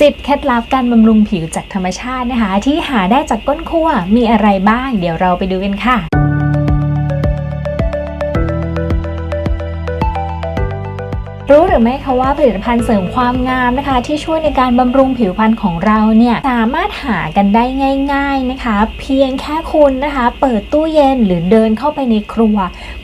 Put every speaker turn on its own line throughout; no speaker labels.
10 เคล็ดลับการบำรุงผิวจากธรรมชาตินะคะ ที่หาได้จากก้นขั้วมีอะไรบ้าง เดี๋ยวเราไปดูกันค่ะรู้หรือไม่คะว่าผลิตภัณฑ์เสริมความงามนะคะ ที่ช่วยในการบำรุงผิวพรรณของเราเนี่ยสามารถหากันได้ง่าย ๆนะคะ เพียงแค่คุณนะคะ เปิดตู้เย็นหรือเดินเข้าไปในครัว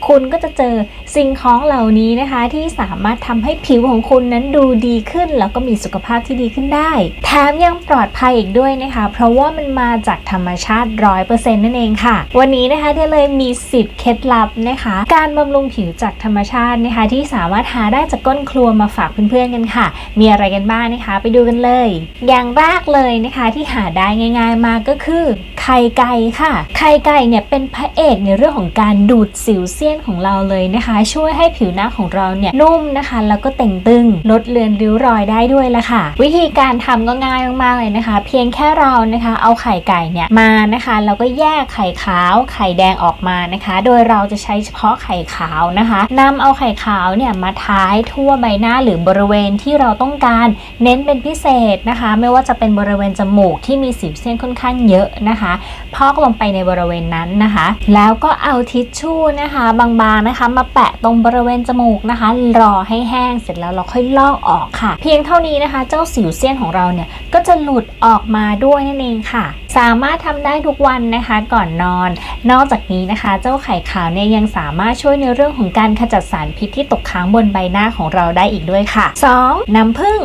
คุณก็จะเจอสิ่งของเหล่านี้นะคะ ที่สามารถทำให้ผิวของคุณนั้นดูดีขึ้น แล้วก็มีสุขภาพที่ดีขึ้นได้ แถมยังปลอดภัยอีกด้วยนะคะ เพราะว่ามันมาจากธรรมชาติร้อยเปอร์เซ็นต์นั่นเองค่ะ วันนี้นะคะเดเลยมี 10 เคล็ดลับนะคะ การบำรุงผิวจากธรรมชาตินะคะ ที่สามารถหาได้จากก้นครัวมาฝากเพื่อนๆกันค่ะ มีอะไรกันบ้างนะคะ ไปดูกันเลย อย่างแรกเลยนะคะที่หาได้ง่าย ๆ มากก็คือ ไข่ไก่ค่ะ ไข่ไก่เนี่ยเป็นพระเอกในเรื่องของการดูดสิวเซียนของเราเลยนะคะ ช่วยให้ผิวหน้าของเราเนี่ยนุ่มนะคะ แล้วก็เต่งตึง ลดเลือนริ้วรอยได้ด้วยละค่ะ วิธีการทำก็ง่ายมากๆเลยนะคะ เพียงแค่เรานะคะ เอาไข่ไก่เนี่ยมานะคะแล้วก็แยกไข่ขาว ไข่แดงออกมานะคะ โดยเราจะใช้เฉพาะไข่ขาวนะคะนำเอาไข่ขาวเนี่ยมาท้ายทั่วใบหน้าหรือบริเวณที่เราต้องการเน้นเป็นพิเศษนะคะ ไม่ว่าจะเป็นบริเวณจมูกที่มีสิวเส้นค่อนข้างเยอะนะคะพอกลงไปในบริเวณนั้นนะคะ แล้วก็เอาทิชชู่นะคะ บางๆนะคะ มาแปะตรงบริเวณจมูกนะคะ รอให้แห้งเสร็จแล้วเราค่อยลอกออกค่ะ เพียงเท่านี้นะคะ เจ้าสิวเส้นของเราเนี่ยก็จะหลุดออกมาด้วยนั่นเองค่ะ สามารถทำได้ทุกวันนะคะก่อนนอน นอกจากนี้นะคะ เจ้าไข่ขาวเนี่ยยังสามารถช่วยในเรื่องของการขจัดสารพิษที่ตกค้างบนใบหน้าของเราได้อีกด้วยค่ะ 2. น้ำผึ้ง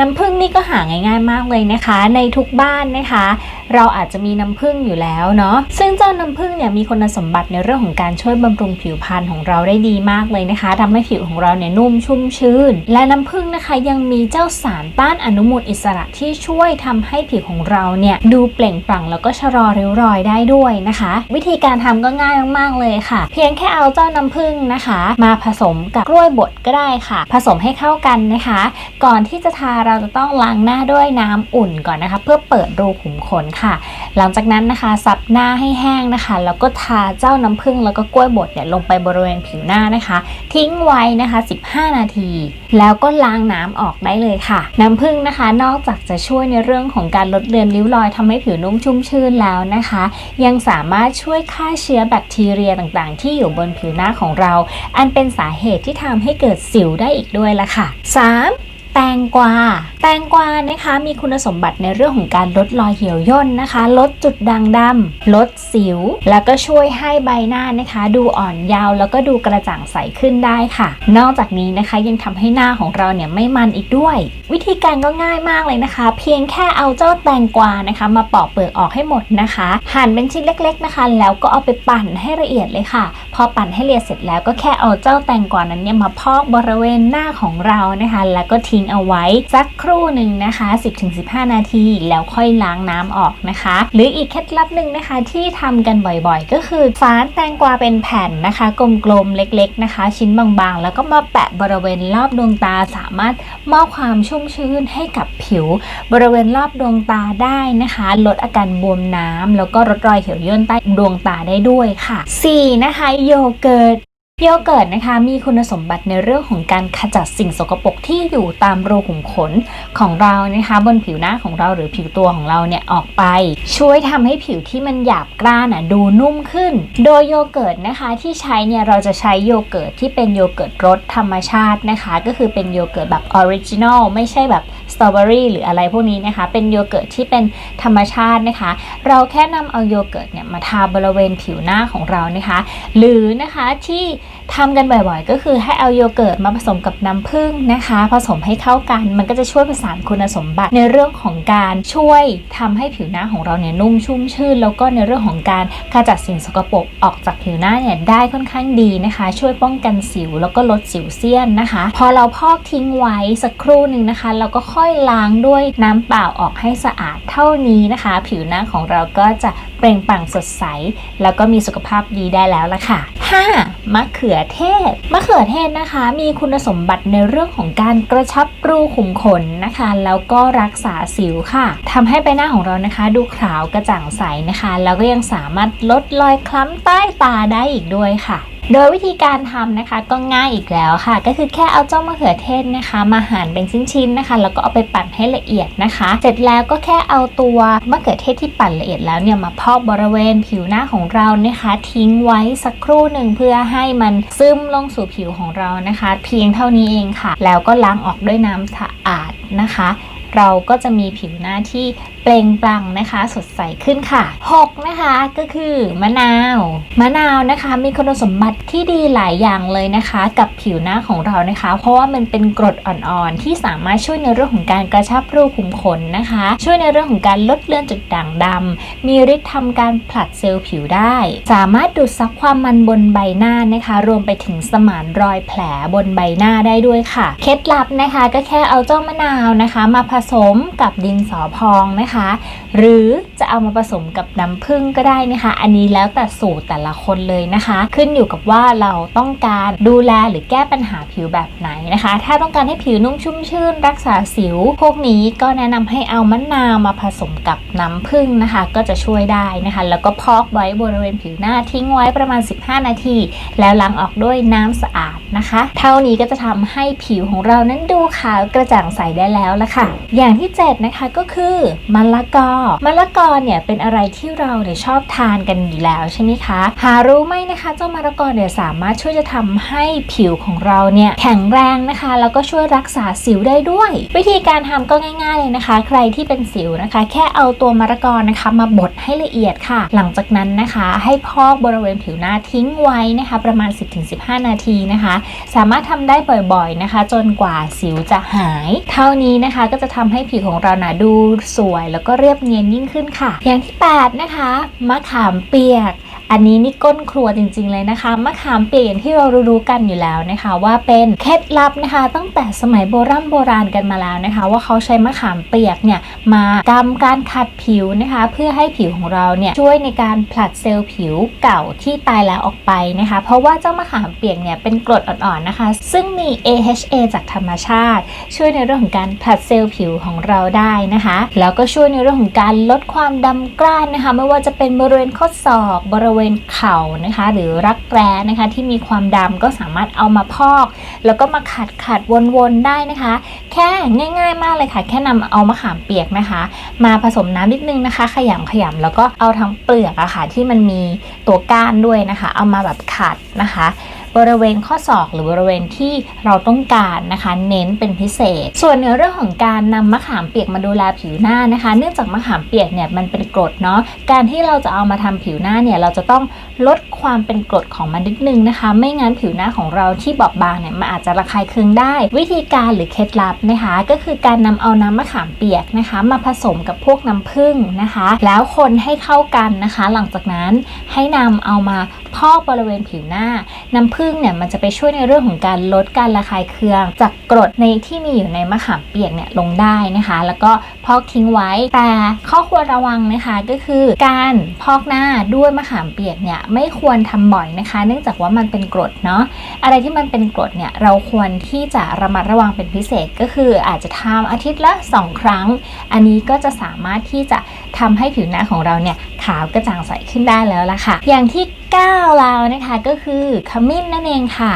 น้ำผึ้งนี่ก็หาง่ายๆมากเลยนะคะ ในทุกบ้านนะคะ เราอาจจะมีน้ำผึ้งอยู่แล้วเนาะซึ่งเจ้าน้ำผึ้งเนี่ยมีคุณสมบัติในเรื่องของการช่วยบำรุงผิวพรรณของเราได้ดีมากเลยนะคะทำให้ผิวของเราเนี่ยนุ่มชุ่มชื้น และน้ำผึ้งนะคะยังมีเจ้าสารต้านอนุมูลอิสระที่ช่วยทำให้ผิวของเราเนี่ยดูเปล่งปลั่งแล้วก็ชะลอริ้วรอยได้ด้วยนะคะ วิธีการทำก็ง่ายมากๆเลยค่ะ เพียงแค่เอาเจ้าน้ำผึ้งนะคะ มาผสมกับกล้วยบดก็ได้ค่ะ ผสมให้เข้ากันนะคะ ก่อนที่จะทาเราจะต้องล้างหน้าด้วยน้ำอุ่นก่อนนะคะ เพื่อเปิดรูขุมขนค่ะ หลังจากนั้นนะคะซับหน้าให้แห้งนะคะ แล้วก็ทาเจ้าน้ำผึ้งแล้วก็กล้วยบดเนี่ยลงไปบริเวณผิวหน้านะคะ ทิ้งไว้นะคะ 15 นาที แล้วก็ล้างน้ำออกได้เลยค่ะ น้ำผึ้งนะคะ นอกจากจะช่วยในเรื่องของการลดเลือนริ้วรอยทำให้ผิวนุ่มชุ่มชื่นแล้วนะคะ ยังสามารถช่วยฆ่าเชื้อแบคทีเรียต่างๆ ที่อยู่บนผิวหน้าของเรา อันเป็นสาเหตุที่ทำให้เกิดสิวได้อีกด้วยละค่ะ 3. แตงกวาแตงกวานะคะมีคุณสมบัติในเรื่องของการลดรอยเหี่ยวย่นนะคะ ลดจุดด่างดำลดสิว แล้วก็ช่วยให้ใบหน้านะคะ ดูอ่อนเยาว์แล้วก็ดูกระจ่างใสขึ้นได้ค่ะ นอกจากนี้นะคะยังทำให้หน้าของเราเนี่ยไม่มันอีกด้วย วิธีการก็ง่ายมากเลยนะคะ เพียงแค่เอาเจ้าแตงกวานะคะ มาปอกเปลือกออกให้หมดนะคะ หั่นเป็นชิ้นเล็ก ๆนะคะ แล้วก็เอาไปปั่นให้ละเอียดเลยค่ะ พอปั่นให้ละเอียดเสร็จแล้วก็แค่เอาเจ้าแตงกวานั้นเนี่ยมาพอกบริเวณหน้าของเรานะคะ แล้วก็ทิ้งเอาไว้สักครหนึ่งนะคะ 10-15 นาที แล้วค่อยล้างน้ำออกนะคะ หรืออีกเคล็ดลับหนึ่งนะคะที่ทำกันบ่อยๆ ก็คือฝานแตงกวาเป็นแผ่นนะคะ กลมๆ เล็กๆนะคะ ชิ้นบางๆ แล้วก็มาแปะบริเวณรอบดวงตาสามารถมอบความชุ่มชื้นให้กับผิว บริเวณรอบดวงตาได้นะคะ ลดอาการบวมน้ำแล้วก็ลดรอยเหี่ยวย่นใต้ดวงตาได้ด้วยค่ะ 4. นะคะโยเกิร์ต โยเกิร์ตนะคะมีคุณสมบัติในเรื่องของการขจัดสิ่งสกปรกที่อยู่ตามรูขุมขนของเรานะคะ บนผิวหน้าของเราหรือผิวตัวของเราเนี่ยออกไป ช่วยทำให้ผิวที่มันหยาบกร้านอะดูนุ่มขึ้น โดยโยเกิร์ตนะคะที่ใช้เนี่ยเราจะใช้โยเกิร์ตที่เป็นโยเกิร์ตรสธรรมชาตินะคะ ก็คือเป็นโยเกิร์ตแบบออริจินอลไม่ใช่แบบ ตรอเบอรี่หรืออะไรพวกนี้นะคะ เป็นโยเกิร์ตที่เป็นธรรมชาตินะคะ เราแค่นำเอาโยเกิร์ตเนี่ยมาทาบริเวณผิวหน้าของเรานะคะ หรือนะคะที่ทำกันบ่อยๆ ก็คือให้เอาโยเกิร์ตมาผสมกับน้ำผึ้งนะคะ ผสมให้เข้ากันมันก็จะช่วยประสานคุณสมบัติในเรื่องของการช่วยทำให้ผิวหน้าของเราเนี่ยนุ่มชุ่มชื่น แล้วก็ในเรื่องของการขจัดสิ่งสกปรกออกจากผิวหน้าเนี่ยได้ค่อนข้างดีนะคะ ช่วยป้องกันสิวแล้วก็ลดสิวเซียนนะคะ พอเราพอกทิ้งไว้สักครู่หนึ่งนะคะ เราก็ค่อยล้างด้วยน้ำเปล่าออกให้สะอาดเท่านี้นะคะ ผิวหน้าของเราก็จะเปล่งปลั่งสดใส แล้วก็มีสุขภาพดีได้แล้วล่ะค่ะ 5. มะเขือเทศ มะเขือเทศนะคะ มีคุณสมบัติในเรื่องของการกระชับรูขุมขนนะคะ แล้วก็รักษาสิวค่ะทำให้ใบหน้าของเรานะคะ ดูขาวกระจ่างใสนะคะ แล้วก็ยังสามารถลดรอยคล้ำใต้ตาได้อีกด้วยค่ะ โดยวิธีการทำนะคะก็ง่ายอีกแล้วค่ะ ก็คือแค่เอาเจ้ามะเขือเทศนะคะ มาหั่นเป็นชิ้นๆนะคะ แล้วก็เอาไปปั่นให้ละเอียดนะคะ เสร็จแล้วก็แค่เอาตัวมะเขือเทศที่ปั่นละเอียดแล้วเนี่ยมาพอกบริเวณผิวหน้าของเรานะคะ ทิ้งไว้สักครู่หนึ่งเพื่อให้มันซึมลงสู่ผิวของเรานะคะ เพียงเท่านี้เองค่ะ แล้วก็ล้างออกด้วยน้ำสะอาดนะคะ เราก็จะมีผิวหน้าที่เปล่งปลั่งนะคะ สดใสขึ้นค่ะ 6 นะคะก็คือมะนาว มะนาวนะคะมีคุณสมบัติที่ดีหลายอย่างเลยนะคะ กับผิวหน้าของเรานะคะ เพราะว่ามันเป็นกรดอ่อนๆ ที่สามารถช่วยในเรื่องของการกระชับรูขุมขนนะคะ ช่วยในเรื่องของการลดเลือนจุดด่างดำมีฤทธิ์ทำการผลัดเซลล์ผิวได้ สามารถดูดซับความมันบนใบหน้านะคะ รวมไปถึงสมานรอยแผลบนใบหน้าได้ด้วยค่ะ เคล็ดลับนะคะก็แค่เอาเจ้ามะนาวนะคะ มาผสมกับดินสอพองนะคะ หรือจะเอามาผสมกับน้ำผึ้งก็ได้นะคะ อันนี้แล้วแต่สูตรแต่ละคนเลยนะคะ ขึ้นอยู่กับว่าเราต้องการดูแลหรือแก้ปัญหาผิวแบบไหนนะคะ ถ้าต้องการให้ผิวนุ่มชุ่มชื่น รักษาสิว พวกนี้ก็แนะนำให้เอามะนาวมาผสมกับน้ำผึ้งนะคะ ก็จะช่วยได้นะคะ แล้วก็พอกไว้บริเวณผิวหน้าทิ้งไว้ประมาณ 15 นาที แล้วล้างออกด้วยน้ำสะอาดนะคะ เท่านี้ก็จะทำให้ผิวของเรานั้นดูขาวกระจ่างใสได้แล้วละค่ะอย่างที่ 7 นะคะก็คือมะละกอมะละกอเนี่ยเป็นอะไรที่เราเนี่ยชอบทานกันอยู่แล้วใช่ไหมคะ หารู้ไหมนะคะเจ้ามะละกอเนี่ยสามารถช่วยจะทำให้ผิวของเราเนี่ยแข็งแรงนะคะ แล้วก็ช่วยรักษาสิวได้ด้วย วิธีการทำก็ง่ายๆเลยนะคะ ใครที่เป็นสิวนะคะ แค่เอาตัวมะละกอนะคะมาบดให้ละเอียดค่ะ หลังจากนั้นนะคะ ให้พอกบริเวณผิวหน้าทิ้งไว้นะคะ ประมาณ 10-15 นาทีนะคะ สามารถทำได้บ่อยๆนะคะ จนกว่าสิวจะหาย เท่านี้นะคะก็จะททำให้ผิวของเรานะดูสวย แล้วก็เรียบเนียนยิ่งขึ้นค่ะ อย่างที่ 8 นะคะมะขามเปียก อันนี้นี่ก้นครัวจริง ๆ เลยนะคะมะขามเปียกอย่างที่เรารู้ๆกันอยู่แล้วนะคะ ว่าเป็นเคล็ดลับนะคะ ตั้งแต่สมัยโบราณโบราณกันมาแล้วนะคะ ว่าเขาใช้มะขามเปียกเนี่ยมากำการขัดผิวนะคะ เพื่อให้ผิวของเราเนี่ยช่วยในการผลัดเซลล์ผิวเก่าที่ตายแล้วออกไปนะคะ เพราะว่าเจ้ามะขามเปียกเนี่ยเป็นกรดอ่อนๆนะคะ ซึ่งมี AHA จากธรรมชาติ ช่วยในเรื่องของการผลัดเซลล์ผิวของเราได้นะคะแล้วก็ช่วยในเรื่องของการลดความดำกร้านนะคะ ไม่ว่าจะเป็นบริเวณข้อศอกบริเวเวณเข่านะคะ หรือรักแร้นะคะที่มีความดำก็สามารถเอามาพอก แล้วก็มาขัดขัดวนๆได้นะคะ แค่ง่าย ๆ มากเลยค่ะ แค่นำเอามะขามเปียกนะคะ มาผสมน้ำนิดนึงนะคะ ขยำขยำแล้วก็เอาทั้งเปลือกอะค่ะที่มันมีตัวก้านด้วยนะคะ เอามาแบบขัดนะคะ บริเวณข้อศอกหรือบริเวณที่เราต้องการนะคะ เน้นเป็นพิเศษ ส่วนในเรื่องของการนำมะขามเปียกมาดูแลผิวหน้านะคะ เนื่องจากมะขามเปียกเนี่ยมันเป็นกรดเนาะการที่เราจะเอามาทำผิวหน้าเนี่ยเราจะต้องลดความเป็นกรดของมันนิดนึงนะคะ ไม่งั้นผิวหน้าของเราที่บอบบางเนี่ยมันอาจจะระคายเคืองได้ วิธีการหรือเคล็ดลับนะคะ ก็คือการนำเอาน้ำมะขามเปียกนะคะ มาผสมกับพวกน้ำผึ้งนะคะ แล้วคนให้เข้ากันนะคะ หลังจากนั้นให้นำเอามาพอกบริเวณผิวหน้า น้ำผึ้งเนี่ยมันจะไปช่วยในเรื่องของการลดการระคายเคือง จากกรดในที่มีอยู่ในมะขามเปียกเนี่ยลงได้นะคะ แล้วก็พอกทิ้งไว้แต่ข้อควรระวังนะคะก็คือ การพอกหน้าด้วยมะขามเปียกเนี่ยไม่ควรทำบ่อยนะคะ เนื่องจากว่ามันเป็นกรดเนาะอะไรที่มันเป็นกรดเนี่ยเราควรที่จะระมัดระวังเป็นพิเศษก็คืออาจจะทำอาทิตย์ละ 2 ครั้ง อันนี้ก็จะสามารถที่จะทำให้ผิวหน้าของเราเนี่ยขาวกระจ่างใสขึ้นได้แล้วล่ะค่ะ อย่างที่ 9 แล้วนะคะก็คือขมิ้นนั่นเองค่ะ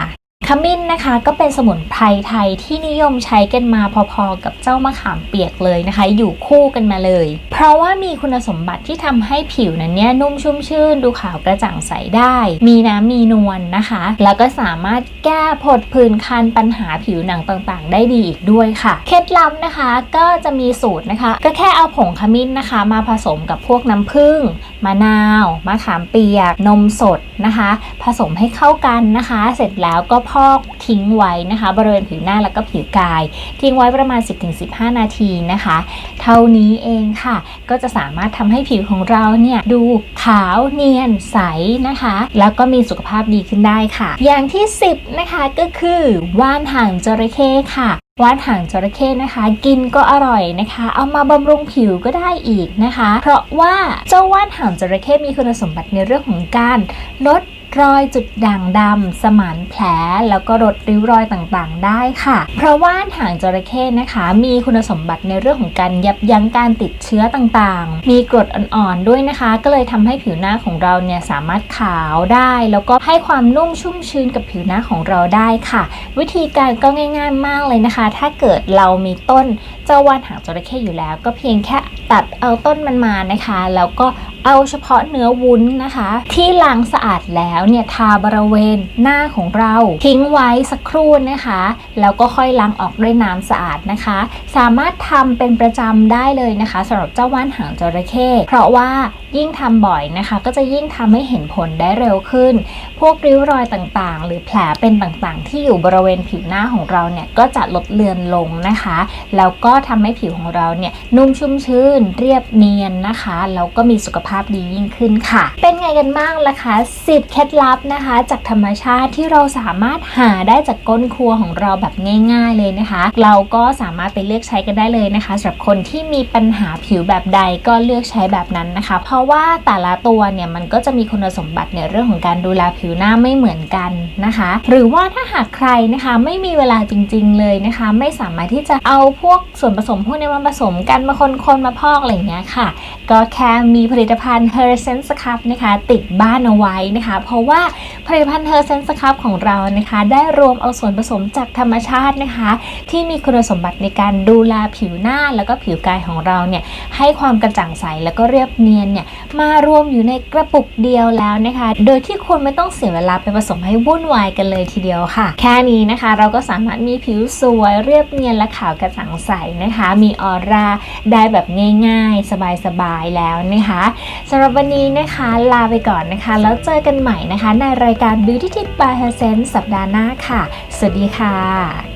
ขมิ้นนะคะก็เป็นสมุนไพรไทยที่นิยมใช้กันมาพอๆกับเจ้ามะขามเปียกเลยนะคะ อยู่คู่กันมาเลย เพราะว่ามีคุณสมบัติที่ทำให้ผิวนั้นเนี่ยนุ่มชุ่มชื่น ดูขาวกระจ่างใสได้ มีน้ำมีนวลนะคะ แล้วก็สามารถแก้ผดผื่นคันปัญหาผิวหนังต่างๆ ได้ดีอีกด้วยค่ะ เคล็ดลับนะคะก็จะมีสูตรนะคะ ก็แค่เอาผงขมิ้นนะคะ มาผสมกับพวกน้ำผึ้งมะนาวมะขามเปียก นมสดนะคะ ผสมให้เข้ากันนะคะ เสร็จแล้วก็พอกทิ้งไว้นะคะ บริเวณผิวหน้าแล้วก็ผิวกาย ทิ้งไว้ประมาณ 10-15 นาทีนะคะ เท่านี้เองค่ะ ก็จะสามารถทำให้ผิวของเราเนี่ยดูขาวเนียนใสนะคะ แล้วก็มีสุขภาพดีขึ้นได้ค่ะ อย่างที่ 10 นะคะก็คือว่านหางจระเข้ค่ะว่านหางจระเข้นะคะ กินก็อร่อยนะคะ เอามาบำรุงผิวก็ได้อีกนะคะ เพราะว่าเจ้าว่านหางจระเข้มีคุณสมบัติในเรื่องของการลด รอยจุดด่างดำสมานแผล แล้วก็ลดริ้วรอยต่างๆ ได้ค่ะ เพราะว่าหางจระเข้นะคะ มีคุณสมบัติในเรื่องของการยับยั้งการติดเชื้อต่างๆ มีกรดอ่อนๆด้วยนะคะ ก็เลยทำให้ผิวหน้าของเราเนี่ยสามารถขาวได้ แล้วก็ให้ความนุ่มชุ่มชื้นกับผิวหน้าของเราได้ค่ะ วิธีการก็ง่าย ๆ มากเลยนะคะ ถ้าเกิดเรามีต้นเจ้าว่านหางจระเข้อยู่แล้ว ก็เพียงแค่ตัดเอาต้นมันมานะคะ แล้วก็เอาเฉพาะเนื้อวุ้นนะคะ ที่ล้างสะอาดแล้วเนี่ยทาบริเวณหน้าของเราทิ้งไว้สักครู่นะคะ แล้วก็ค่อยล้างออกด้วยน้ำสะอาดนะคะ สามารถทำเป็นประจำได้เลยนะคะสำหรับเจ้าว่านหางจระเข้เพราะว่า ยิ่งทำบ่อยนะคะ ก็จะยิ่งทำให้เห็นผลได้เร็วขึ้น พวกริ้วรอยต่างๆ หรือแผลเป็นต่างๆ ที่อยู่บริเวณผิวหน้าของเราเนี่ยก็จะลดเลือนลงนะคะ แล้วก็ทำให้ผิวของเราเนี่ยนุ่มชุ่มชื้น เรียบเนียนนะคะแล้วก็มีสุขภาพดียิ่งขึ้นค่ะ เป็นไงกันบ้างล่ะคะ 10 เคล็ดลับนะคะ จากธรรมชาติที่เราสามารถหาได้จากก้นครัวของเราแบบง่าย ๆเลยนะคะ เราก็สามารถไปเลือกใช้กันได้เลยนะคะสำหรับคนที่มีปัญหาผิวแบบใดก็เลือกใช้แบบนั้นนะคะเพราะว่าแต่ละตัวเนี่ยมันก็จะมีคุณสมบัติในเรื่องของการดูแลผิวหน้าไม่เหมือนกันนะคะ หรือว่าถ้าหากใครนะคะไม่มีเวลาจริง ๆ เลยนะคะ ไม่สามารถที่จะเอาพวกส่วนผสมพวกนี้มาผสมกันมาคนๆมาพอกอะไรอย่างเงี้ยค่ะ ก็แค่มีผลิตภัณฑ์ h e r s e n s Scrub นะคะติดบ้านเอาไว้นะคะ เพราะว่าผลิตภัณฑ์ h e r s e n s Scrub ของเรานะคะ ได้รวมเอาส่วนผสมจากธรรมชาตินะคะ ที่มีคุณสมบัติในการดูแลผิวหน้าแล้วก็ผิวกายของเราเนี่ยให้ความกระจ่างใสแล้วก็เรียบเนียนเนี่ยมารวมอยู่ในกระปุกเดียวแล้วนะคะ โดยที่คุณไม่ต้องเสียเวลาไปผสมให้วุ่นวายกันเลยทีเดียวค่ะ แค่นี้นะคะ เราก็สามารถมีผิวสวยเรียบเนียนและขาวกระจ่างใสนะคะ มีออร่าได้แบบง่าย ๆ สบายๆแล้วนะคะสำหรับวันนี้นะคะลาไปก่อนนะคะ แล้วเจอกันใหม่นะคะ ในรายการ Beauty Tip by h e r s e n สัปดาห์หน้าค่ะ สวัสดีค่ะ